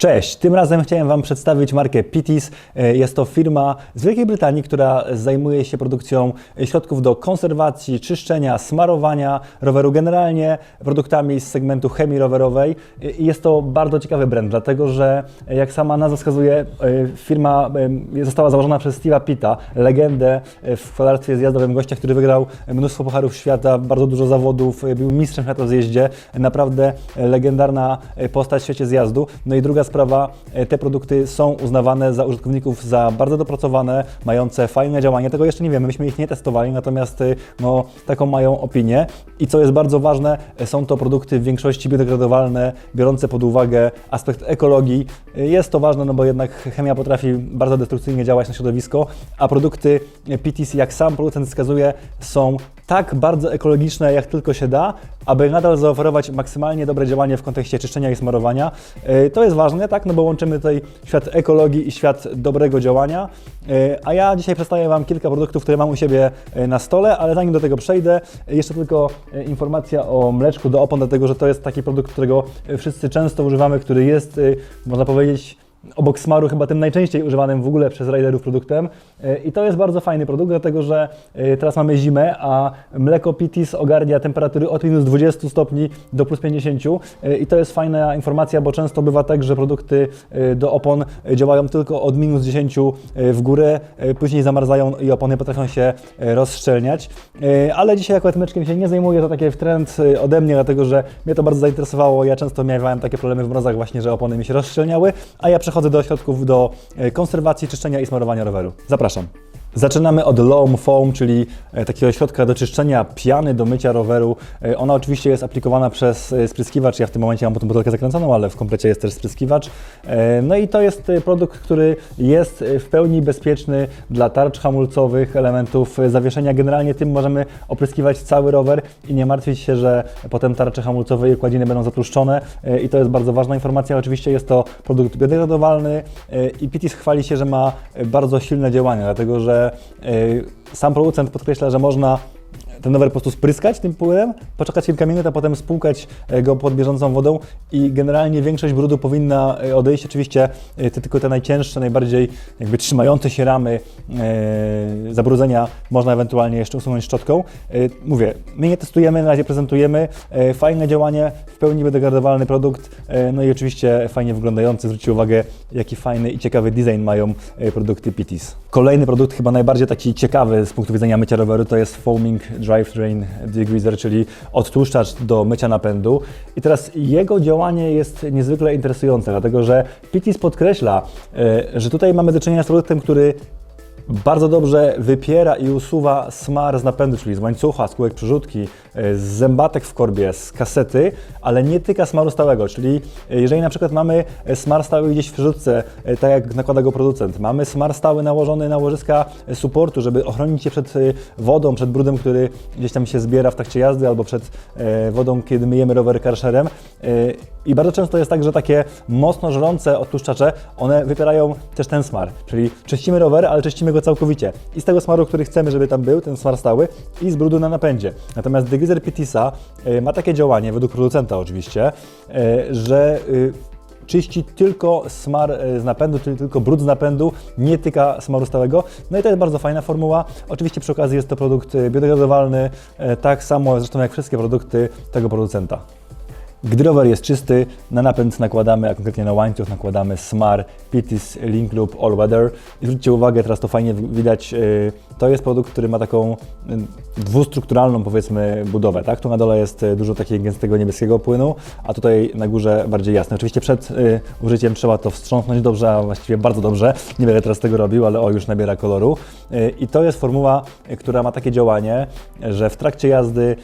Cześć, tym razem chciałem Wam przedstawić markę Pitis. E, Jest to firma z Wielkiej Brytanii, która zajmuje się produkcją środków do konserwacji, czyszczenia, smarowania roweru, generalnie produktami z segmentu chemii rowerowej. E, jest to bardzo ciekawy brand, dlatego że e, jak sama nazwa wskazuje, firma została założona przez Steve'a Pitta, legendę w kolarstwie zjazdowym gościa, który wygrał mnóstwo pucharów świata, bardzo dużo zawodów, był mistrzem świata w zjeździe, naprawdę legendarna postać w świecie zjazdu. No i druga sprawa, e, te produkty są uznawane za użytkowników za bardzo dopracowane, mające fajne działanie. Tego jeszcze nie wiemy, myśmy ich nie testowali, natomiast e, no, taką mają opinię. I co jest bardzo ważne, e, są to produkty w większości biodegradowalne, biorące pod uwagę aspekt ekologii. Jest to ważne, no bo jednak chemia potrafi bardzo destrukcyjnie działać na środowisko, a produkty PTC, jak sam producent wskazuje, są tak bardzo ekologiczne, jak tylko się da, aby nadal zaoferować maksymalnie dobre działanie w kontekście czyszczenia i smarowania. E, To jest ważne, tak, no bo łączymy tutaj świat ekologii i świat dobrego działania. E, A ja dzisiaj przedstawię Wam kilka produktów, które mam u siebie e, na stole, ale zanim do tego przejdę, jeszcze tylko informacja o mleczku do opon, dlatego że to jest taki produkt, którego wszyscy często używamy, który jest, można powiedzieć, obok smaru chyba tym najczęściej używanym w ogóle przez riderów produktem. E, i to jest bardzo fajny produkt, dlatego że e, teraz mamy zimę, a mleko Pitis ogarnia temperatury od minus 20 stopni do plus 50 E, i to jest fajna informacja, bo często bywa tak, że produkty do opon działają tylko od minus 10 w górę, później zamarzają i opony potrafią się rozszczelniać, ale dzisiaj akurat mleczkiem się nie zajmuję, to takie w trend ode mnie, dlatego że mnie to bardzo zainteresowało, ja często miałem takie problemy w mrozach właśnie, że opony mi się rozszczelniały, a ja przechodzę do środków do e, konserwacji, czyszczenia i smarowania roweru. Zapraszam. Zaczynamy od Loam Foam, czyli e, takiego środka do czyszczenia piany do mycia roweru. E, Ona oczywiście jest aplikowana przez e, spryskiwacz. Ja w tym momencie mam tą butelkę zakręconą, ale w komplecie jest też spryskiwacz. No i to jest produkt, który jest w pełni bezpieczny dla tarcz hamulcowych, elementów zawieszenia. Generalnie tym możemy opryskiwać cały rower i nie martwić się, że potem tarcze hamulcowe i układziny będą zatłuszczone. I to jest bardzo ważna informacja. Oczywiście jest to produkt biodegradowalny i Pitis chwali się, że ma bardzo silne działanie, dlatego że e, sam producent podkreśla, że można ten rower po prostu spryskać tym płynem, poczekać kilka minut, a potem spłukać e, go pod bieżącą wodą i generalnie większość brudu powinna e, odejść. Oczywiście e, te, tylko te najcięższe, najbardziej jakby trzymające się ramy e, zabrudzenia można ewentualnie jeszcze usunąć szczotką. E, mówię, my nie testujemy, na razie prezentujemy. E, fajne działanie, w pełni biodegradowalny produkt, e, no i oczywiście fajnie wyglądający. Zwróćcie uwagę, jaki fajny i ciekawy design mają produkty Pitis. Kolejny produkt, chyba najbardziej taki ciekawy z punktu widzenia mycia roweru, to jest Foaming Drivetrain Degreaser, czyli odtłuszczacz do mycia napędu. I teraz jego działanie jest niezwykle interesujące, dlatego że Pitis podkreśla, e, że tutaj mamy do czynienia z produktem, który bardzo dobrze wypiera i usuwa smar z napędu, czyli z łańcucha, z kółek przerzutki, e, z zębatek w korbie, z kasety, ale nie tyka smaru stałego, czyli e, jeżeli na przykład mamy e, smar stały gdzieś w przerzutce, tak jak nakłada go producent, mamy smar stały nałożony na łożyska supportu, żeby ochronić się przed wodą, przed brudem, który gdzieś tam się zbiera w trakcie jazdy, albo przed wodą, kiedy myjemy rower karszerem. E, I bardzo często jest tak, że takie mocno żrące odtłuszczacze, one wypierają też ten smar, czyli czyścimy rower, ale czyścimy go całkowicie. I z tego smaru, który chcemy, żeby tam był, ten smar stały, i z brudu na napędzie. Natomiast degreaser Pitisa e, ma takie działanie, według producenta oczywiście, e, że y, czyści tylko smar z napędu, czyli tylko brud z napędu, nie tyka smaru stałego. No i to jest bardzo fajna formuła. Oczywiście przy okazji jest to produkt biodegradowalny, tak samo zresztą jak wszystkie produkty tego producenta. Gdy rower jest czysty, na napęd nakładamy, a konkretnie na łańcuch nakładamy Smar Pitis Link Loop All Weather. I zwróćcie uwagę, teraz to fajnie wi- widać, yy, to jest produkt, który ma taką yy, dwustrukturalną powiedzmy budowę, tak? Tu na dole jest yy, dużo takiego gęstego niebieskiego płynu, a tutaj na górze bardziej jasne. Oczywiście przed użyciem trzeba to wstrząsnąć dobrze, a właściwie bardzo dobrze. Nie będę teraz tego robił, ale o, już nabiera koloru. I to jest formuła, która ma takie działanie, że w trakcie jazdy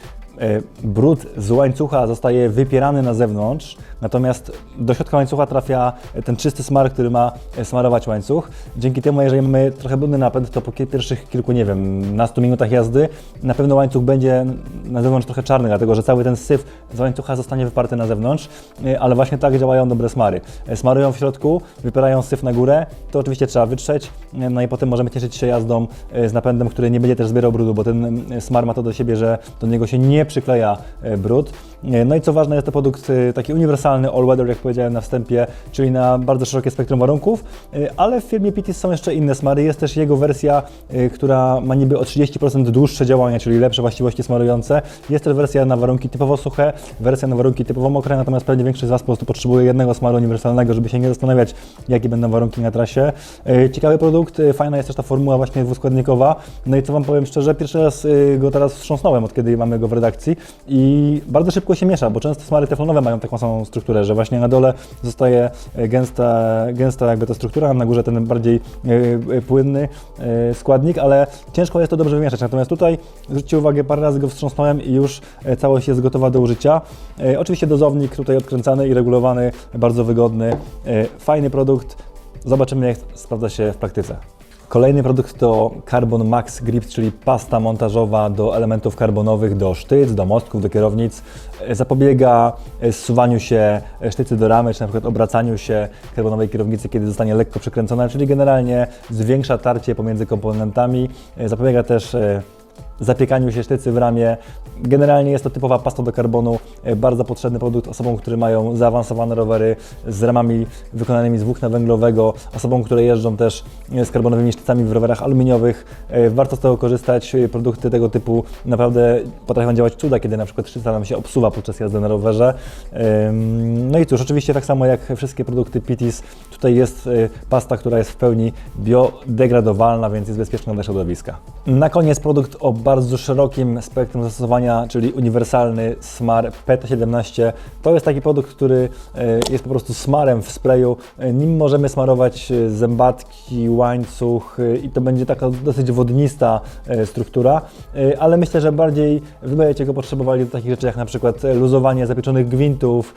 brud z łańcucha zostaje wypierany na zewnątrz, natomiast do środka łańcucha trafia ten czysty smar, który ma e, smarować łańcuch. Dzięki temu, jeżeli mamy trochę brudny napęd, to po pierwszych kilku, nie wiem, nastu minutach jazdy na pewno łańcuch będzie na zewnątrz trochę czarny, dlatego że cały ten syf z łańcucha zostanie wyparty na zewnątrz, e, ale właśnie tak działają dobre smary. E, Smarują w środku, wypierają syf na górę, to oczywiście trzeba wytrzeć, e, no i potem możemy cieszyć się jazdą e, z napędem, który nie będzie też zbierał brudu, bo ten e, smar ma to do siebie, że do niego się nie przykleja e, brud. E, No i co ważne, jest to produkt e, taki uniwersalny, all-weather, jak powiedziałem na wstępie, czyli na bardzo szerokie spektrum warunków, e, ale w firmie Pitis są jeszcze inne smary. Jest też jego wersja, która ma niby o 30% dłuższe działanie, czyli lepsze właściwości smarujące. Jest też wersja na warunki typowo suche, wersja na warunki typowo mokre, natomiast pewnie większość z Was po prostu potrzebuje jednego smaru uniwersalnego, żeby się nie zastanawiać, jakie będą warunki na trasie. Ciekawy produkt, fajna jest też ta formuła właśnie dwuskładnikowa. No i co Wam powiem szczerze, pierwszy raz go teraz wstrząsnąłem, od kiedy mamy go w redakcji i bardzo szybko się miesza, bo często smary teflonowe mają taką samą strukturę, że właśnie na dole zostaje e, gęsta, gęsta jakby ta struktura, a na górze ten bardziej e, e, płynny składnik, ale ciężko jest to dobrze wymieszać. Natomiast tutaj zwróćcie uwagę, parę razy go wstrząsnąłem i już całość jest gotowa do użycia. Oczywiście dozownik tutaj odkręcany i regulowany, bardzo wygodny, fajny produkt. Zobaczymy jak sprawdza się w praktyce. Kolejny produkt to Carbon Max Grip, czyli pasta montażowa do elementów karbonowych, do sztyc, do mostków, do kierownic. Zapobiega zsuwaniu się sztycy do ramy, czy na przykład obracaniu się karbonowej kierownicy, kiedy zostanie lekko przykręcona, czyli generalnie zwiększa tarcie pomiędzy komponentami. Zapobiega też e, zapiekaniu się sztycy w ramie. Generalnie jest to typowa pasta do karbonu, e, bardzo potrzebny produkt osobom, które mają zaawansowane rowery z ramami wykonanymi z włókna węglowego, osobom, które jeżdżą też e, z karbonowymi sztycami w rowerach aluminiowych. E, Warto z tego korzystać. Produkty tego typu naprawdę potrafią działać cuda, kiedy na przykład sztyca nam się obsuwa podczas jazdy na rowerze. No i cóż, oczywiście tak samo jak wszystkie produkty Pitis, tutaj jest pasta, która jest w pełni biodegradowalna, więc jest bezpieczna dla środowiska. Na koniec produkt o bardzo szerokim spektrum zastosowania, czyli uniwersalny smar PT17. To jest taki produkt, który e, jest po prostu smarem w sprayu. E, Nim możemy smarować e, zębatki, łańcuch i to będzie taka dosyć wodnista struktura, ale myślę, że bardziej wy będziecie go potrzebowali do takich rzeczy jak na przykład luzowanie zapieczonych gwintów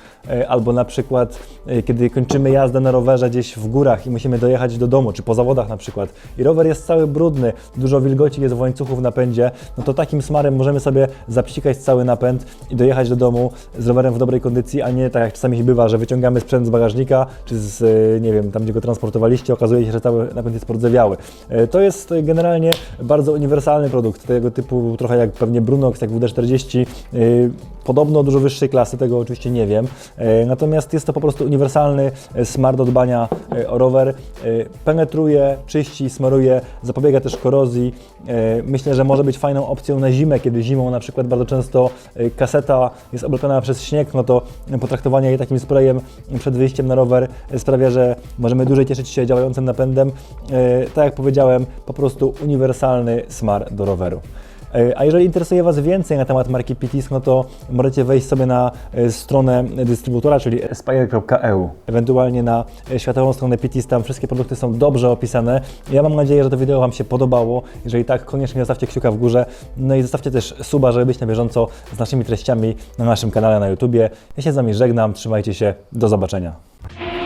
albo na przykład kiedy kończymy jazdę na rowerze gdzieś w górach i musimy dojechać do domu, czy po zawodach na przykład i rower jest cały brudny, dużo wilgoci jest w łańcuchu w napędzie, no to takim smarem możemy sobie zapsikać cały napęd i dojechać do domu z rowerem w dobrej kondycji, a nie tak jak czasami się bywa, że wyciągamy sprzęt z bagażnika, czy z, e, nie wiem, tam gdzie go transportowaliście, okazuje się, że cały napęd jest pordzewiały. E, To jest generalnie bardzo uniwersalny produkt, tego typu trochę jak pewnie Brunox, jak WD-40, e, podobno dużo wyższej klasy, tego oczywiście nie wiem, E, natomiast jest to po prostu uniwersalny e, smart do dbania e, o rower, penetruje, czyści, smaruje, zapobiega też korozji. Myślę, że może być fajną opcją na zimę, kiedy zimą na przykład bardzo często kaseta jest oblepiona przez śnieg, no to potraktowanie jej takim sprayem przed wyjściem na rower sprawia, że możemy dłużej cieszyć się działającym napędem. Tak jak powiedziałem, po prostu uniwersalny smar do roweru. E, A jeżeli interesuje Was więcej na temat marki Pitis, no to możecie wejść sobie na e, stronę dystrybutora, czyli aspire.eu. Ewentualnie na e, światową stronę Pitis, tam wszystkie produkty są dobrze opisane. Ja mam nadzieję, że to wideo Wam się podobało. Jeżeli tak, koniecznie zostawcie kciuka w górze. No i zostawcie też suba, żeby być na bieżąco z naszymi treściami na naszym kanale na YouTubie. Ja się z Wami żegnam, trzymajcie się, do zobaczenia.